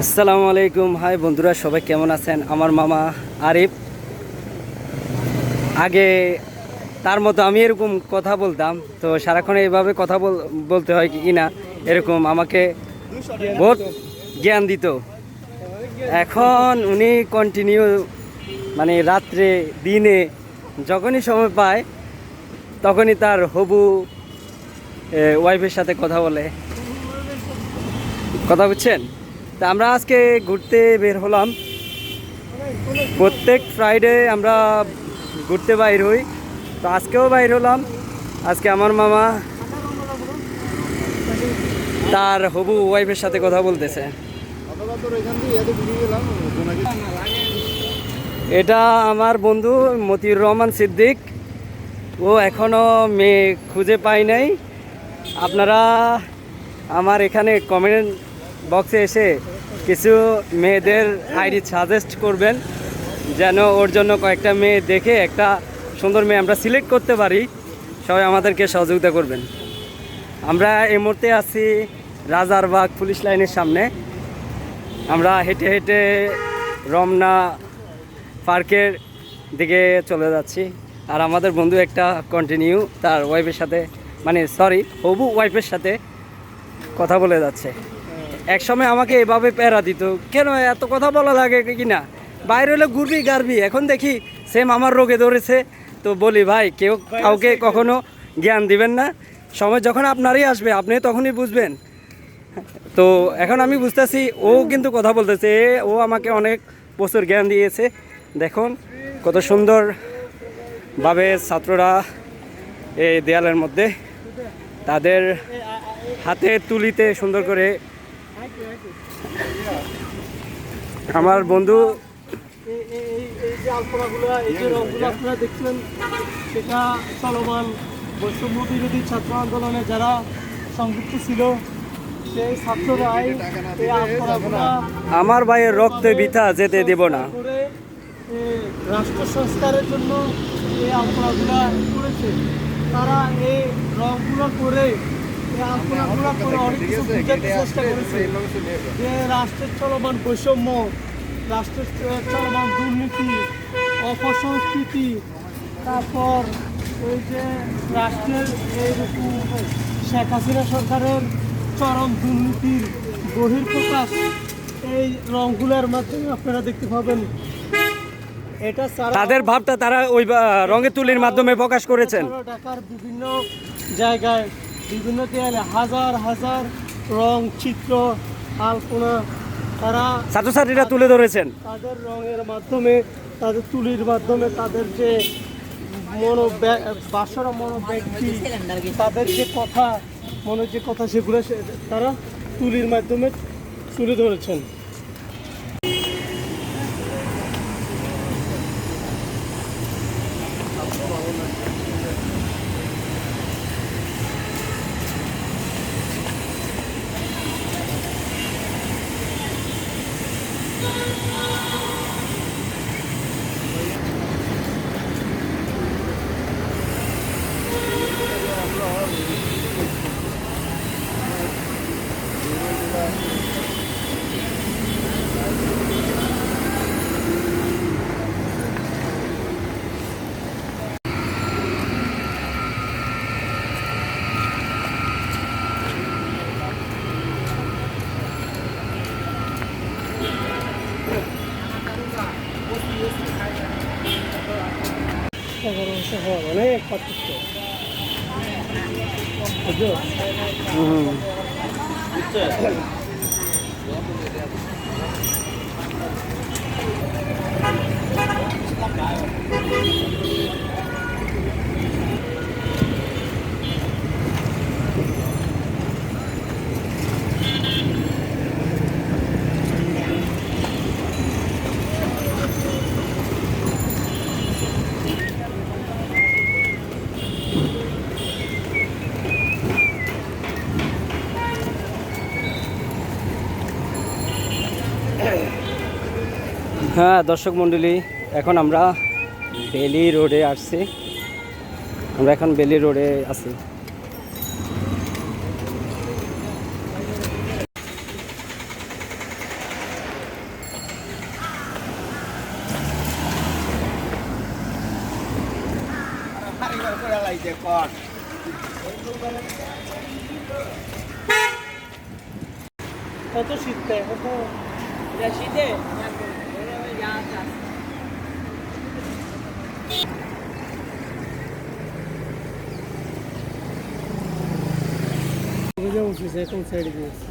আসসালামু আলাইকুম। হাই বন্ধুরা, সবাই কেমন আছেন? আমার মামা আরিফ। আগে তার মতো আমি এরকম কথা বলতাম, তো সারাক্ষণ এইভাবে কথা বল- বলতে হয় কি না, এরকম আমাকে বহুত জ্ঞান দিত। এখন উনি কন্টিনিউ মানে রাত্রে, দিনে যখনই সময় পায়, তখনই তার হবু ওয়াইফের সাথে কথা বলে। কথা বুঝছেন? তা আমরা আজকে ঘুরতে বের হলাম। প্রত্যেক ফ্রাইডে আমরা ঘুরতে বাইর হই। তো আজকেও বাইর হলাম। আজকে আমার মামা তার হবু ওয়াইফের সাথে কথা বলতেছে। এটা আমার বন্ধু মতিউর রহমান সিদ্দিক। ও এখনও মেয়ে খুঁজে পাই নাই। আপনারা আমার এখানে কমেন্ট বক্সে এসে কিছু মেয়েদের আইডি সাজেস্ট করবেন, যেন ওর জন্য কয়েকটা মেয়ে দেখে একটা সুন্দর মেয়ে আমরা সিলেক্ট করতে পারি। সবাই আমাদেরকে সহযোগিতা করবেন। আমরা এই মুহূর্তে আছি রাজারবাগ পুলিশ লাইনের সামনে। আমরা হেঁটে হেঁটে রমনা পার্কের দিকে চলে যাচ্ছি। আর আমাদের বন্ধু একটা কন্টিনিউ তার ওয়াইফের সাথে মানে সরি হবু ওয়াইফের সাথে কথা বলে যাচ্ছে। এক সময় আমাকে এভাবে প্যারা দিত। কেন এত কথা বলা লাগে কি না বাইরে হলে ঘুরবি গারবি এখন দেখি সেম আমার রোগে ধরেছে। তো বলি, ভাই, কেউ কাউকে কখনো জ্ঞান দিবেন না। সময় যখন আপনারই আসবে, আপনি তখনই বুঝবেন। তো এখন আমি বুঝতেছি, ও কিন্তু কথা বলতেছে। ও আমাকে অনেক প্রচুর জ্ঞান দিয়েছে। দেখুন, কত সুন্দর ভাবে ছাত্ররা এই দেয়ালের মধ্যে তাদের হাতে তুলিতে সুন্দর করে আমার বন্ধু এই- এই- এই- এই যে আলপনাগুলো এই যে রঙগুলো আপনারা দেখছেন সেটা চলমান বৈষম্য বিরোধী ছাত্র আন্দোলনে যারা সংযুক্ত ছিল সেই ছাত্ররাই এই আলপনাগুলো আমার ভাইয়ের রক্তে বিথা যেতে দেব না। রাষ্ট্র সংস্কারের জন্য এই আলপনাগুলো করেছে। তারা এই রংগুলো করে যে রাষ্ট্রের চলমান বৈষম্য রাষ্ট্রের চলমান দুর্নীতি অপসংস্কৃতি তারপর ওই যে রাষ্ট্রের এইরকম শেখ হাসিনা সরকারের চরম দুর্নীতির গভীর বহির্প্রকাশ এই রংগুলোর মাধ্যমে আপনারা দেখতে পাবেন। এটা তাদের ভাবটা তারা ওই রঙের তুলির মাধ্যমে প্রকাশ করেছেন। ঢাকার বিভিন্ন জায়গায় বিভিন্ন দেয়ালে হাজার হাজার রং চিত্র আলপনা তারা ছাত্রছাত্রীরা তুলে ধরেছেন। তাদের রঙের মাধ্যমে তাদের তুলির মাধ্যমে তাদের যে মনো বাসরা মনোব্যক্তি তাদের যে কথা মনের যে কথা সেগুলো সে- তারা তুলির মাধ্যমে তুলে ধরেছেন। অনেক পার্থক্য বুঝছ? হুম। হ্যাঁ দর্শক মণ্ডলী, এখন আমরা বেলি রোডে আসছি। আমরা এখন বেলি রোডে আছি। কত শীত কত? শীতে? বুঝে উঠেছে কোন সাইডে দিয়েছে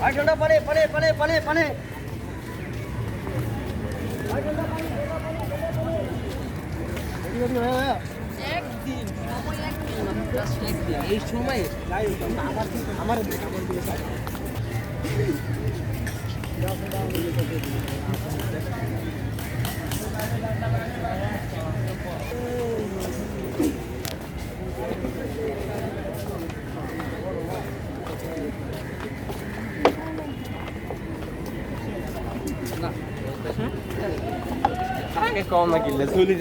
আট ঘন্টা পানে পানে পানে পানে পানে এই সময় আমার আগে কম না কিনলে চলি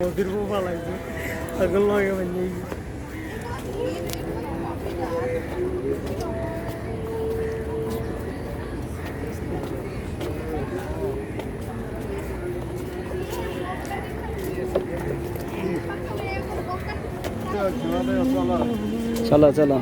ওদের বউ পালাইছে তখন লগে চলো চলো